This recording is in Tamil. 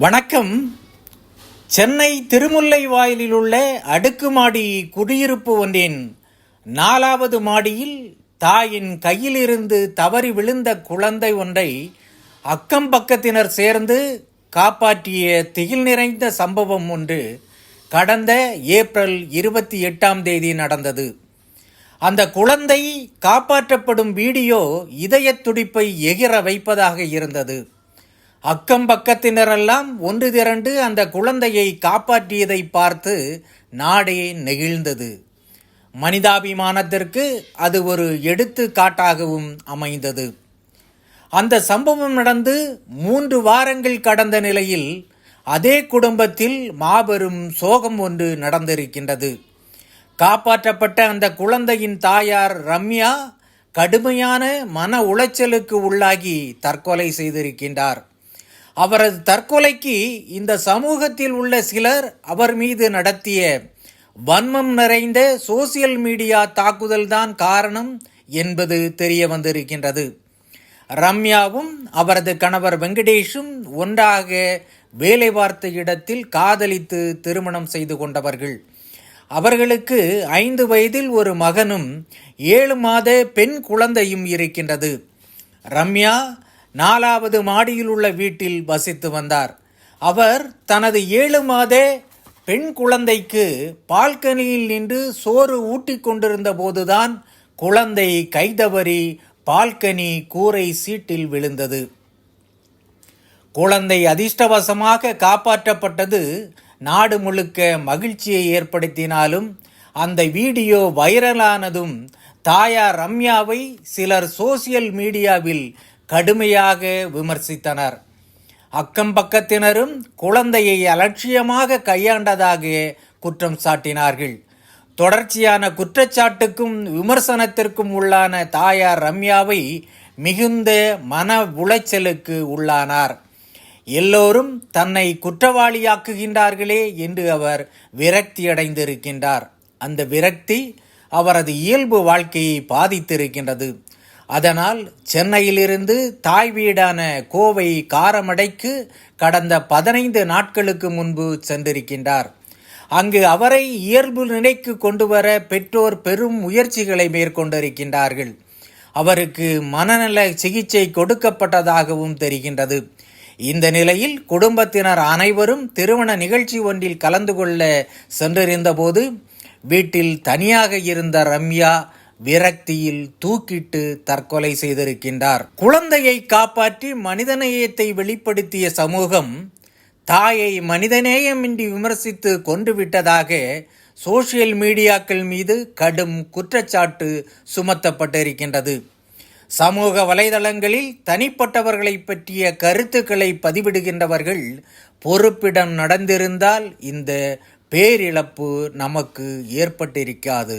வணக்கம். சென்னை திருமுல்லை வாயிலில் உள்ள அடுக்குமாடி குடியிருப்பு ஒன்றின் நாலாவது மாடியில் தாயின் கையிலிருந்து தவறி விழுந்த குழந்தை ஒன்றை அக்கம் பக்கத்தினர் சேர்ந்து காப்பாற்றிய திகில் நிறைந்த சம்பவம் ஒன்று கடந்த ஏப்ரல் இருபத்தி எட்டாம் தேதி நடந்தது. அந்த குழந்தை காப்பாற்றப்படும் வீடியோ இதயத் துடிப்பை எகிற வைப்பதாக இருந்தது. அக்கம் பக்கத்தினரெல்லாம் ஒன்று திரண்டு அந்த குழந்தையை காப்பாற்றியதை பார்த்து நாடே நெகிழ்ந்தது. மனிதாபிமானத்திற்கு அது ஒரு எடுத்துக்காட்டாகவும் அமைந்தது. அந்த சம்பவம் நடந்து மூன்று வாரங்கள் கடந்த நிலையில் அதே குடும்பத்தில் மாபெரும் சோகம் ஒன்று நடந்திருக்கின்றது. காப்பாற்றப்பட்ட அந்த குழந்தையின் தாயார் ரம்யா கடுமையான மன உளைச்சலுக்கு உள்ளாகி தற்கொலை செய்திருக்கின்றார். அவரது தற்கொலைக்கு இந்த சமூகத்தில் உள்ள சிலர் அவர் மீது நடத்திய வன்மம் நிறைந்த சோசியல் மீடியா தாக்குதல்தான் காரணம் என்பது தெரிய வந்திருக்கின்றது. ரம்யாவும் அவரது கணவர் வெங்கடேஷும் ஒன்றாக வேலை பார்த்த இடத்தில் காதலித்து திருமணம் செய்து கொண்டவர்கள். அவர்களுக்கு ஐந்து வயதில் ஒரு மகனும் ஏழு மாத பெண் குழந்தையும் இருக்கின்றது. ரம்யா நாலாவது மாடியில் உள்ள வீட்டில் வசித்து வந்தார். அவர் தனது ஏழு மாத பெண் குழந்தைக்கு பால்கனியில் நின்று சோறு ஊட்டிக் கொண்டிருந்த போதுதான் குழந்தை கைதவறி பால்கனி கூரை சீட்டில் விழுந்தது. குழந்தை அதிர்ஷ்டவசமாக காப்பாற்றப்பட்டது. நாடு முழுக்க மகிழ்ச்சியை ஏற்படுத்தினாலும் அந்த வீடியோ வைரலானதும் தாயார் ரம்யாவை சிலர் சோசியல் மீடியாவில் கடுமையாக விமர்சித்தனர். அக்கம் பக்கத்தினரும் குழந்தையை அலட்சியமாக கையாண்டதாக குற்றம் சாட்டினார்கள். தொடர்ச்சியான குற்றச்சாட்டுக்கும் விமர்சனத்திற்கும் உள்ளான தாயார் ரம்யாவை மிகுந்த மன உளைச்சலுக்கு உள்ளானார். எல்லோரும் தன்னை குற்றவாளியாக்குகின்றார்களே என்று அவர் விரக்தியடைந்திருக்கின்றார். அந்த விரக்தி அவரது இயல்பு வாழ்க்கையை பாதித்திருக்கின்றது. அதனால் சென்னையிலிருந்து தாய் வீடான கோவை காரமடைக்கு கடந்த பதினைந்து நாட்களுக்கு முன்பு சென்றிருக்கின்றார். அங்கு அவரை இயல்பு நிலைக்கு கொண்டு வர பெற்றோர் பெரும் முயற்சிகளை மேற்கொண்டிருக்கின்றார்கள். அவருக்கு மனநல சிகிச்சை கொடுக்கப்பட்டதாகவும் தெரிகின்றது. இந்த நிலையில் குடும்பத்தினர் அனைவரும் திருமண நிகழ்ச்சி ஒன்றில் கலந்து கொள்ள சென்றிருந்தபோது வீட்டில் தனியாக இருந்த ரம்யா விரக்தியில் தூக்கிட்டு தற்கொலை செய்திருக்கின்றார். குழந்தையை காப்பாற்றி மனிதநேயத்தை வெளிப்படுத்திய சமூகம் தாயை மனிதநேயமின்றி விமர்சித்து கொண்டுவிட்டதாக சோசியல் மீடியாக்கள் மீது கடும் குற்றச்சாட்டு சுமத்தப்பட்டிருக்கின்றது. சமூக வலைதளங்களில் தனிப்பட்டவர்களை பற்றிய கருத்துக்களை பதிவிடுகின்றவர்கள் பொறுப்பிடம் நடந்திருந்தால் இந்த பேரிழப்பு நமக்கு ஏற்பட்டிருக்காது.